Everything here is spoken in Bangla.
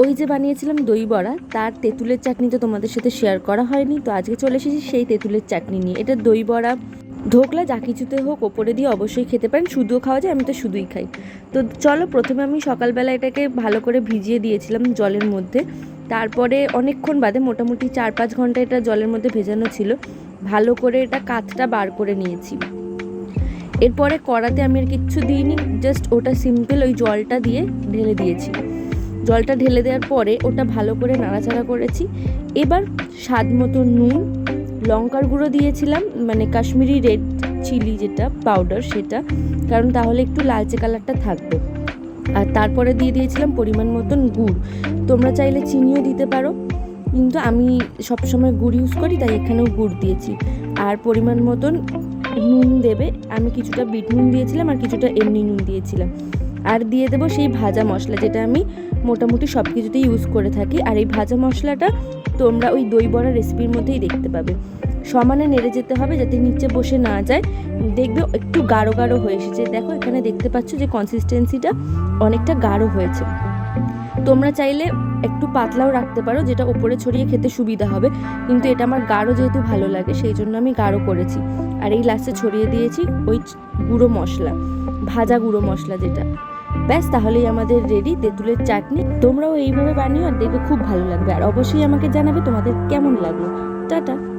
ওই যে বানিয়েছিলাম দই বড়া, তার তেঁতুলের চাটনি তো তোমাদের সাথে শেয়ার করা হয়নি, তো আজকে চলে এসেছি সেই তেঁতুলের চাটনি নিয়ে। এটা দই বড়া ধোকলা যা কিছুতে হোক, ওপরে দিয়ে অবশ্যই খেতে পারেন, শুধুও খাওয়া যায়, আমি তো শুধুই খাই। তো চলো প্রথমে আমি সকালবেলা এটাকে ভালো করে ভিজিয়ে দিয়েছিলাম জলের মধ্যে, তারপরে অনেকক্ষণ বাদে মোটামুটি চার পাঁচ ঘণ্টা এটা জলের মধ্যে ভেজানো ছিল, ভালো করে এটা কাতটা বার করে নিয়েছি। এরপরে কড়াতে আমি আর কিচ্ছু দিইনি জাস্ট ওটা সিম্পল ওই জলটা দিয়ে ঢেলে দিয়েছি। জলটা ঢেলে দেওয়ার পরে ওটা ভালো করে নাড়াচাড়া করেছি। এবার স্বাদ মতো নুন, লঙ্কার গুঁড়ো দিয়েছিলাম মানে কাশ্মীরি রেড চিলি যেটা পাউডার সেটা, কারণ তাহলে একটু লালচে কালারটা থাকবে। আর তারপরে দিয়ে দিয়েছিলাম পরিমাণ মতন গুড়। তোমরা চাইলে চিনিও দিতে পারো, কিন্তু আমি সবসময় গুড় ইউজ করি, তাই এখানেও গুড় দিয়েছি। আর পরিমাণ মতন নুন দেবে, আমি কিছুটা বিট নুন দিয়েছিলাম আর কিছুটা এমনি নুন দিয়েছিলাম। আর দিয়ে দেবো সেই ভাজা মশলা যেটা আমি মোটামুটি সব কিছুতেই ইউজ করে থাকি। আর এই ভাজা মশলাটা তোমরা ওই দই বড়া রেসিপির মধ্যেই দেখতে পাবে। সমানে নেড়ে যেতে হবে যাতে নিচে বসে না যায়। দেখবে একটু গাঢ় গাঢ় হয়ে এসেছে। দেখো এখানে দেখতে পাচ্ছ যে কনসিস্টেন্সিটা অনেকটা গাঢ় হয়েছে। তোমরা চাইলে একটু পাতলাও রাখতে পারো, যেটা ওপরে ছড়িয়ে খেতে সুবিধা হবে। কিন্তু এটা আমার গাঢ় যেহেতু ভালো লাগে, সেই জন্য আমি গাঢ় করেছি। আর এই লাস্টে ছড়িয়ে দিয়েছি ওই গুঁড়ো মশলা, ভাজা গুঁড়ো মশলা যেটা। ব্যাস, তাহলেই আমাদের রেডি তেঁতুলের চাটনি। তোমরাও এইভাবে বানিও আর দেখবে খুব ভালো লাগবে। আর অবশ্যই আমাকে জানাবে তোমাদের কেমন লাগল। টাটা।